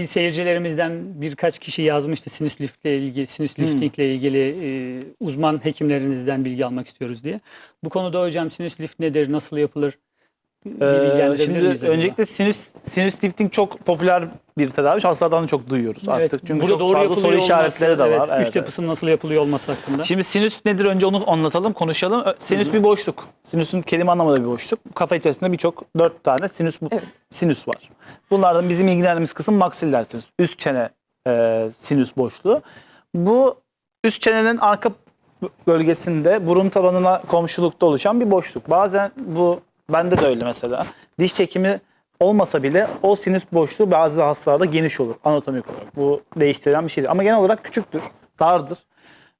seyircilerimizden birkaç kişi yazmıştı sinüs liftle ilgili, sinüs liftingle ilgili e, uzman hekimlerinizden bilgi almak istiyoruz diye. Bu konuda hocam sinüs lift nedir, nasıl yapılır? Ee, şimdi öncelikle sinüs sinüs lifting çok popüler bir tedavi. Hastalardan da çok duyuyoruz Evet, artık. Çünkü burada çok doğru fazla soru işaretleri de olması, var. evet, Evet, üst evet. yapısının nasıl yapılıyor olması hakkında. Şimdi sinüs nedir önce onu anlatalım, konuşalım. Sinüs bir boşluk. Sinüsün kelime anlamında bir boşluk. Kafa içerisinde birçok dört tane sinüs Evet. sinüs var. Bunlardan bizim ilgilendiğimiz kısım maksiller sinüs. Üst çene e, sinüs boşluğu. Bu üst çenenin arka bölgesinde burun tabanına komşulukta oluşan bir boşluk. Bazen bu bende de öyle mesela. Diş çekimi olmasa bile o sinüs boşluğu bazı hastalarda geniş olur anatomik olarak. Bu değiştirilen bir şeydir. Ama genel olarak küçüktür, dardır.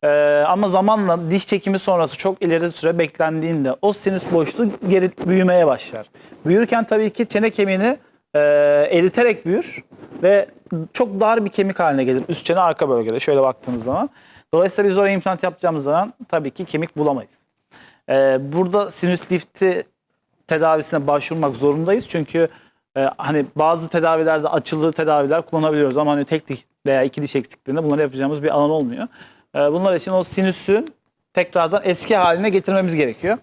Ee, ama zamanla diş çekimi sonrası çok ileri süre beklendiğinde o sinüs boşluğu geri büyümeye başlar. Büyürken tabii ki çene kemiğini e, eriterek büyür ve çok dar bir kemik haline gelir. Üst çene arka bölgede şöyle baktığınız zaman. Dolayısıyla biz oraya implant yapacağımız zaman tabii ki kemik bulamayız. Ee, burada sinüs lifti tedavisine başvurmak zorundayız. Çünkü e, hani bazı tedavilerde açılı tedaviler kullanabiliyoruz ama hani tek diş veya iki diş eksikliğinde bunları yapacağımız bir alan olmuyor. E, bunlar için o sinüsü tekrardan eski haline getirmemiz gerekiyor.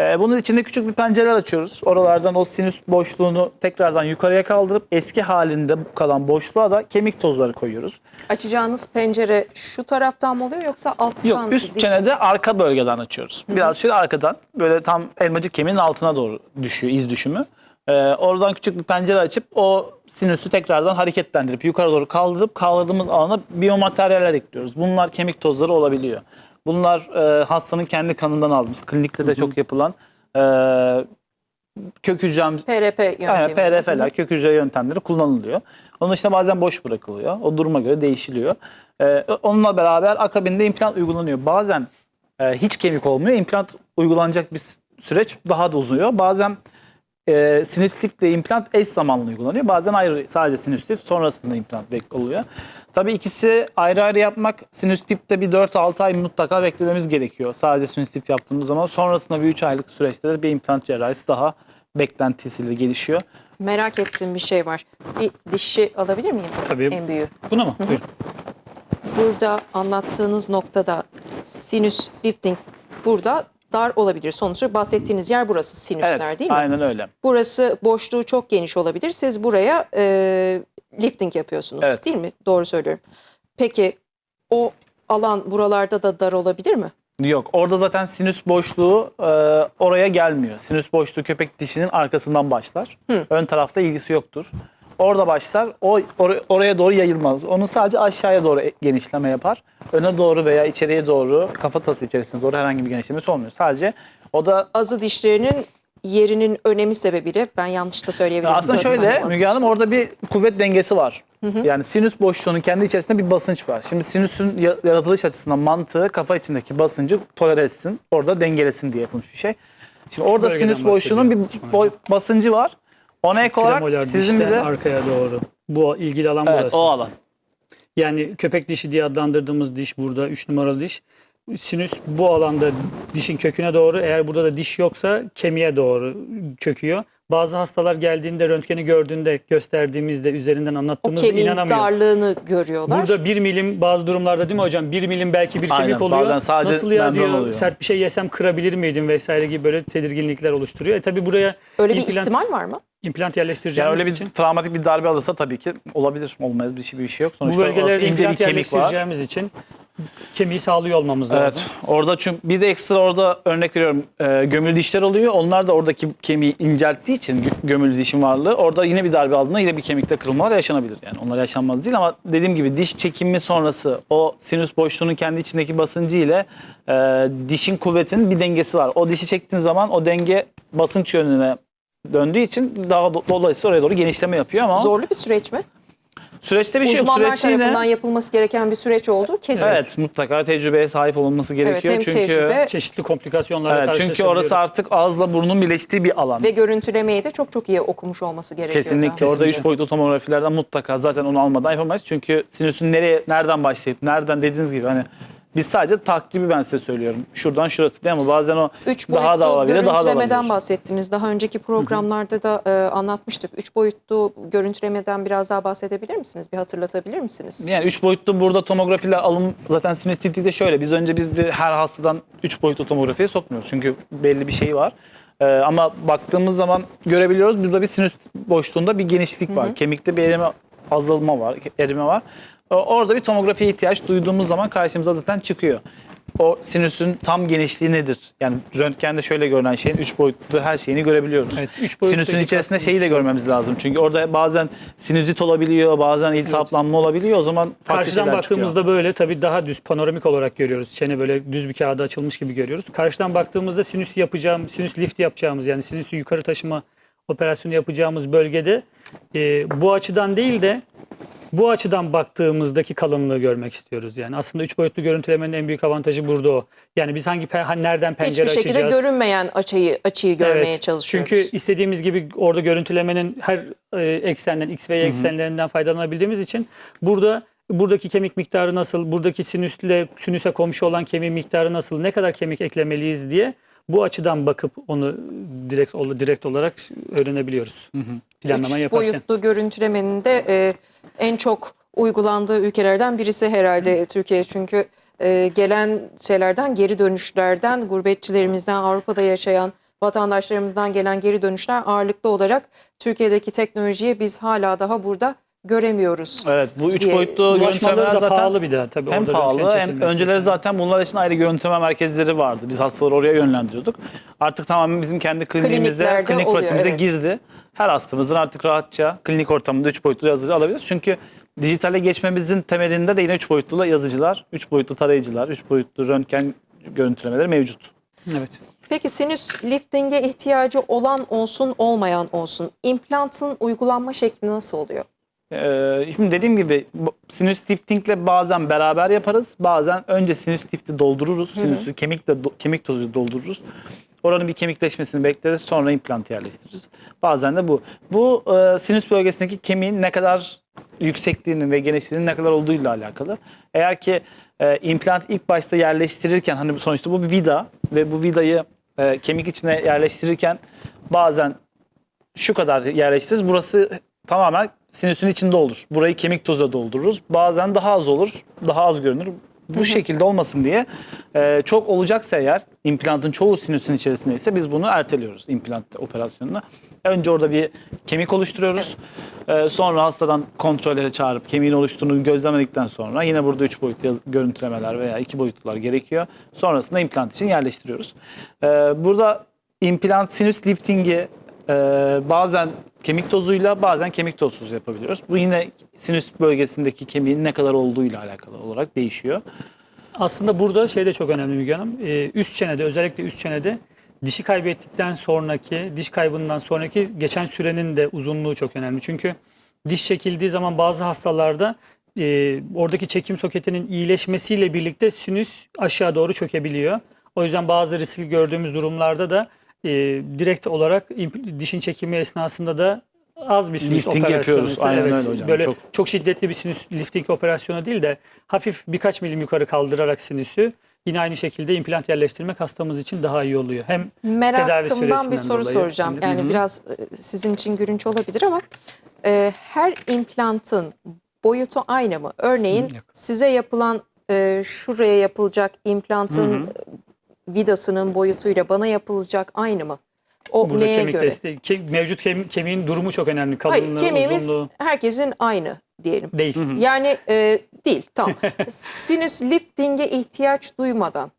E, bunun için de küçük bir pencereler açıyoruz. Oralardan o sinüs boşluğunu tekrardan yukarıya kaldırıp eski halinde kalan boşluğa da kemik tozları koyuyoruz. Açacağınız pencere şu taraftan mı oluyor yoksa alttan? Yok üst diş- çenede arka bölgeden açıyoruz. Biraz şöyle arkadan böyle tam elmacık kemiğin altına doğru düşüyor iz düşümü. Ee, oradan küçük bir pencere açıp o sinüsü tekrardan hareketlendirip yukarı doğru kaldırıp kaldırdığımız alana biyomateryaller ekliyoruz. Bunlar kemik tozları olabiliyor. Bunlar e, hastanın kendi kanından aldığımız klinikte de çok yapılan e, kök hücrem PRP yöntemi. Aynen PRF'ler, kök hücre yöntemleri kullanılıyor. Onun işte bazen boş bırakılıyor. O duruma göre değişiliyor. Ee, onunla beraber akabinde implant uygulanıyor. Bazen e, hiç kemik olmuyor. İmplant uygulanacak bir süreç daha da uzuyor. Bazen e, sinüs liftle implant eş zamanlı uygulanıyor. Bazen ayrı sadece sinüs lift sonrasında implant bek- oluyor. Tabii ikisi ayrı ayrı yapmak sinüs liftte bir 4-6 ay mutlaka beklememiz gerekiyor. Sadece sinüs lift yaptığımız zaman sonrasında bir 3 aylık süreçte de bir implant cerrahisi daha beklentisiyle gelişiyor. Merak ettiğim bir şey var. Bir dişi alabilir miyim? Tabii. En büyüğü. Buna mı? Buyurun. Burada anlattığınız noktada sinüs lifting burada dar olabilir. Sonuçta bahsettiğiniz yer burası sinüsler değil mi? Aynen öyle. Burası boşluğu çok geniş olabilir. Siz buraya e, lifting yapıyorsunuz Evet. değil mi? Doğru söylüyorum. Peki o alan buralarda da dar olabilir mi? Yok orada zaten sinüs boşluğu e, oraya gelmiyor. Sinüs boşluğu köpek dişinin arkasından başlar. Ön tarafta ilgisi yoktur. Orada başlar. O or- oraya doğru yayılmaz. Onu sadece aşağıya doğru e- genişleme yapar. Öne doğru veya içeriye doğru kafatası içerisine doğru herhangi bir genişlemesi olmuyor. Sadece o da Azı dişlerinin yerinin önemi sebebiyle ben yanlış da söyleyebilirim. aslında Dört şöyle azı Müge Hanım diş. orada bir kuvvet dengesi var. Yani sinüs boşluğunun kendi içerisinde bir basınç var. Şimdi sinüsün ya- yaratılış açısından mantığı kafa içindeki basıncı tolere etsin. Orada dengelesin diye yapılmış bir şey. Şimdi orada bölgeden sinüs boşluğunun bir bahsediyor boy- Osman basıncı var. Ona ek olarak sizin bir de arkaya doğru. Bu ilgili alan evet, burası. o alan. Yani köpek dişi diye adlandırdığımız diş burada 3 numaralı diş. Sinüs bu alanda dişin köküne doğru eğer burada da diş yoksa kemiğe doğru çöküyor. Bazı hastalar geldiğinde röntgeni gördüğünde gösterdiğimizde üzerinden o anlattığımızda kemiğin inanamıyor. darlığını görüyorlar. Burada 1 milim bazı durumlarda değil mi hocam? 1 milim belki bir Aynen, kemik oluyor. bazen sadece Nasıl ya diyor oluyor. sert bir şey yesem kırabilir miydim vesaire gibi böyle tedirginlikler oluşturuyor. E tabi buraya Öyle bir implant, ihtimal var mı? implant Yani yerleştireceğimiz öyle bir için travmatik bir darbe alırsa tabii ki olabilir. Olmaz bir şey, bir şey yok. bu Sonuçta bölgelere ince bir implant kemik var. yerleştireceğimiz için kemiği sağlıyor olmamız lazım. Evet. Orada çünkü bir de ekstra orada örnek veriyorum e, gömülü dişler oluyor. Onlar da oradaki kemiği incelttiği için gö- gömülü dişin varlığı orada yine bir darbe aldığında yine bir kemikte kırılmalar yaşanabilir. Yani onlar yaşanmaz değil ama dediğim gibi diş çekimi sonrası o sinüs boşluğunun kendi içindeki basıncı ile e, dişin kuvvetinin bir dengesi var. O dişi çektiğin zaman o denge basınç yönüne döndüğü için daha do- dolayısıyla oraya doğru genişleme yapıyor ama Zorlu bir süreç mi? Süreçte bir şey yok. Uzmanlar Süreç yine- tarafından yapılması gereken bir süreç olduğu kesin. Evet mutlaka tecrübeye sahip olunması gerekiyor. hem çünkü tecrübe Çeşitli komplikasyonlarla Evet, çünkü orası artık ağızla burnun birleştiği bir alan. ve görüntülemeyi de çok çok iyi okumuş olması gerekiyor. Kesinlikle. da. Orada Kesinlikle. 3 boyutlu tomografilerden mutlaka zaten onu almadan yapamayız. Çünkü sinüsün nereye nereden başlayıp nereden dediğiniz gibi hani Biz sadece takribi ben size söylüyorum. Şuradan şurası değil ama bazen o Üç daha da olabilir, daha da olabilir. bahsettiniz. Daha önceki programlarda da e, anlatmıştık. Üç boyutlu görüntülemeden biraz daha bahsedebilir misiniz? Bir hatırlatabilir misiniz? Yani üç boyutlu burada tomografiler alım zaten sinüsitikte şöyle. Biz önce biz bir, her hastadan üç boyutlu tomografiye sokmuyoruz. Çünkü belli bir şey var. Ee, ama baktığımız zaman görebiliyoruz. Burada bir sinüs boşluğunda bir genişlik var. Kemikte bir erime azalma var, erime var. O- Orada bir tomografiye ihtiyaç duyduğumuz zaman karşımıza zaten çıkıyor. O sinüsün tam genişliği nedir? Yani röntgende şöyle görünen şeyin üç boyutlu her şeyini görebiliyoruz. Evet, üç Sinüsün içerisinde şeyi de görmemiz lazım. Çünkü orada bazen sinüzit olabiliyor, bazen iltihaplanma olabiliyor. O zaman Karşıdan baktığımızda çıkıyor. böyle tabii daha düz panoramik olarak görüyoruz. Çene böyle düz bir kağıda açılmış gibi görüyoruz. Karşıdan baktığımızda sinüs yapacağım, sinüs lift yapacağımız yani sinüsü yukarı taşıma operasyonu yapacağımız bölgede e, bu açıdan değil de bu açıdan baktığımızdaki kalınlığı görmek istiyoruz. Yani aslında üç boyutlu görüntülemenin en büyük avantajı burada o. Yani biz hangi nereden pencere Hiçbir şekilde açacağız? görünmeyen açıyı açıyı görmeye Evet, çalışıyoruz. Çünkü istediğimiz gibi orada görüntülemenin her e, eksenden, x ve y eksenlerinden faydalanabildiğimiz için burada buradaki kemik miktarı nasıl, buradaki sinüsle sinüse komşu olan kemiğin miktarı nasıl, ne kadar kemik eklemeliyiz diye bu açıdan bakıp onu direkt direkt olarak öğrenebiliyoruz. Planlama Üç yaparken. boyutlu görüntülemenin de e, en çok uygulandığı ülkelerden birisi herhalde Türkiye. Çünkü e, gelen şeylerden, geri dönüşlerden, gurbetçilerimizden, Avrupa'da yaşayan vatandaşlarımızdan gelen geri dönüşler ağırlıklı olarak Türkiye'deki teknolojiyi biz hala daha burada göremiyoruz. Evet bu üç diye- boyutlu Ulaşmaları görüntülemeler da zaten pahalı bir de tabii hem orada pahalı röntgen hem çekilmesi önceleri mesela. zaten bunlar için ayrı görüntüleme merkezleri vardı. Biz hastaları oraya yönlendiriyorduk. Artık tamamen bizim kendi kliniğimize, Kliniklerde klinik oluyor, pratiğimize evet. girdi. Her hastamızın artık rahatça klinik ortamında üç boyutlu yazıcı alabiliriz. Çünkü dijitale geçmemizin temelinde de yine üç boyutlu yazıcılar, üç boyutlu tarayıcılar, üç boyutlu röntgen görüntülemeleri mevcut. Evet. Peki sinüs liftinge ihtiyacı olan olsun olmayan olsun implantın uygulanma şekli nasıl oluyor? Ee, şimdi dediğim gibi sinüs liftingle bazen beraber yaparız. Bazen önce sinüs lifti doldururuz. Sinüsü kemikle do- kemik tozuyla doldururuz. Oranın bir kemikleşmesini bekleriz. Sonra implantı yerleştiririz. Bazen de bu. Bu e, sinüs bölgesindeki kemiğin ne kadar yüksekliğinin ve genişliğinin ne kadar olduğuyla alakalı. Eğer ki e, implant ilk başta yerleştirirken hani sonuçta bu bir vida ve bu vidayı e, kemik içine yerleştirirken bazen şu kadar yerleştiririz. Burası tamamen sinüsün içinde olur. Burayı kemik tozuyla doldururuz. Bazen daha az olur, daha az görünür. Bu şekilde olmasın diye e, çok olacaksa eğer implantın çoğu sinüsün içerisindeyse biz bunu erteliyoruz implant operasyonunu. Önce orada bir kemik oluşturuyoruz. E, sonra hastadan kontrollere çağırıp kemiğin oluştuğunu gözlemledikten sonra yine burada 3 boyutlu görüntülemeler veya 2 boyutlular gerekiyor. Sonrasında implant için yerleştiriyoruz. E, burada implant sinüs liftingi e, bazen kemik tozuyla bazen kemik tozsuz yapabiliyoruz. Bu yine sinüs bölgesindeki kemiğin ne kadar olduğuyla alakalı olarak değişiyor. Aslında burada şey de çok önemli Müge Hanım. Ee, üst çenede özellikle üst çenede dişi kaybettikten sonraki, diş kaybından sonraki geçen sürenin de uzunluğu çok önemli. Çünkü diş çekildiği zaman bazı hastalarda e, oradaki çekim soketinin iyileşmesiyle birlikte sinüs aşağı doğru çökebiliyor. O yüzden bazı riskli gördüğümüz durumlarda da e, direkt olarak dişin çekimi esnasında da az bir sinüs Lifting operasyonu. yapıyoruz. Aynen Evet, öyle hocam. Böyle Çok- çok şiddetli bir sinüs lifting operasyonu değil de hafif birkaç milim yukarı kaldırarak sinüsü yine aynı şekilde implant yerleştirmek hastamız için daha iyi oluyor. Hem tedavi Merakımdan süresinden bir soru dolayı. soracağım. Hem de- Yani biraz e, sizin için gülünç olabilir ama e, her implantın boyutu aynı mı? Örneğin Yok. size yapılan e, şuraya yapılacak implantın e, vidasının boyutuyla bana yapılacak aynı mı? O Burada neye kemik göre? desteği, ke- mevcut kem- kemiğin durumu çok önemli. Hayır, Kalınlığı, kemiğimiz uzunluğu herkesin aynı diyelim. değil. Yani e, değil tamam. Sinüs lifting'e ihtiyaç duymadan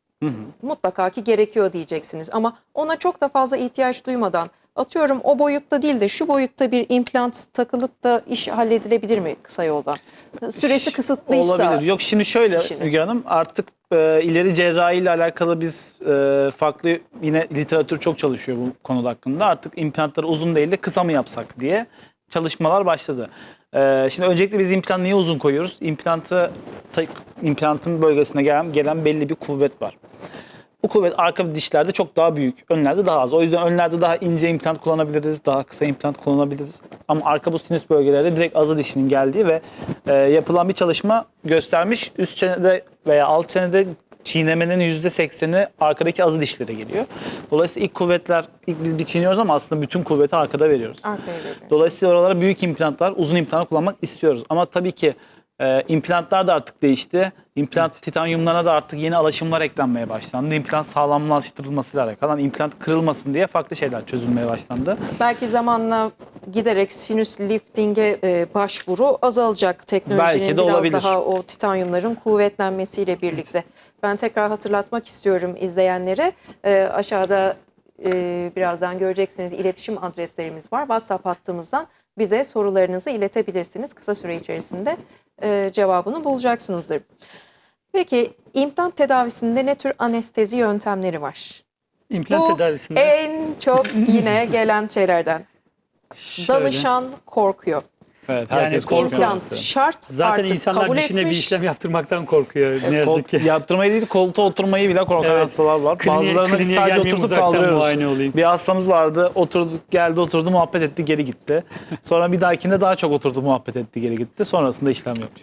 mutlaka ki gerekiyor diyeceksiniz. Ama ona çok da fazla ihtiyaç duymadan atıyorum o boyutta değil de şu boyutta bir implant takılıp da iş halledilebilir mi kısa yoldan? Süresi kısıtlıysa. Olabilir. Yok şimdi şöyle kişinin. Müge Hanım artık e, ileri cerrahi ile alakalı biz e, farklı yine literatür çok çalışıyor bu konuda hakkında. Artık implantları uzun değil de kısa mı yapsak diye çalışmalar başladı. E, şimdi öncelikle biz implant niye uzun koyuyoruz? İmplantı implantın bölgesine gelen, gelen belli bir kuvvet var. Bu kuvvet arka dişlerde çok daha büyük. Önlerde daha az. O yüzden önlerde daha ince implant kullanabiliriz. Daha kısa implant kullanabiliriz. Ama arka bu sinüs bölgelerde direkt azı dişinin geldiği ve e, yapılan bir çalışma göstermiş. Üst çenede veya alt çenede çiğnemenin %80'i arkadaki azı dişlere geliyor. Dolayısıyla ilk kuvvetler, ilk biz bir çiğniyoruz ama aslında bütün kuvveti arkada veriyoruz. Arkaya veriyoruz. Dolayısıyla oralara büyük implantlar, uzun implantlar kullanmak istiyoruz. Ama tabii ki e, implantlar da artık değişti. İmplant titanyumlarına da artık yeni alaşımlar eklenmeye başlandı. İmplant sağlamlaştırılmasıyla alakalı. Hani implant kırılmasın diye farklı şeyler çözülmeye başlandı. Belki zamanla giderek sinüs lifting'e e, başvuru azalacak teknolojinin Belki de biraz olabilir. daha o titanyumların kuvvetlenmesiyle birlikte. Ben tekrar hatırlatmak istiyorum izleyenlere. E, aşağıda e, birazdan göreceksiniz iletişim adreslerimiz var. WhatsApp hattımızdan bize sorularınızı iletebilirsiniz. Kısa süre içerisinde e, cevabını bulacaksınızdır. Peki implant tedavisinde ne tür anestezi yöntemleri var? İmplant Bu tedavisinde en çok yine gelen şeylerden. şöyle, Danışan korkuyor. Evet, Yani herkes korkuyor. korkuyor. İmplant şart zaten artık insanlar kabul dişine bir etmiş. işlem yaptırmaktan korkuyor ne yazık ki. Yaptırmayı değil koltuğa oturmayı bile korkan Evet. hastalar var. Kliniğe- Bazılarını kliniğe sadece oturtup kaldırıyoruz. Bir hastamız vardı oturdu geldi oturdu muhabbet etti geri gitti. Sonra bir dahakinde daha çok oturdu muhabbet etti geri gitti. Sonrasında işlem yapmıştı.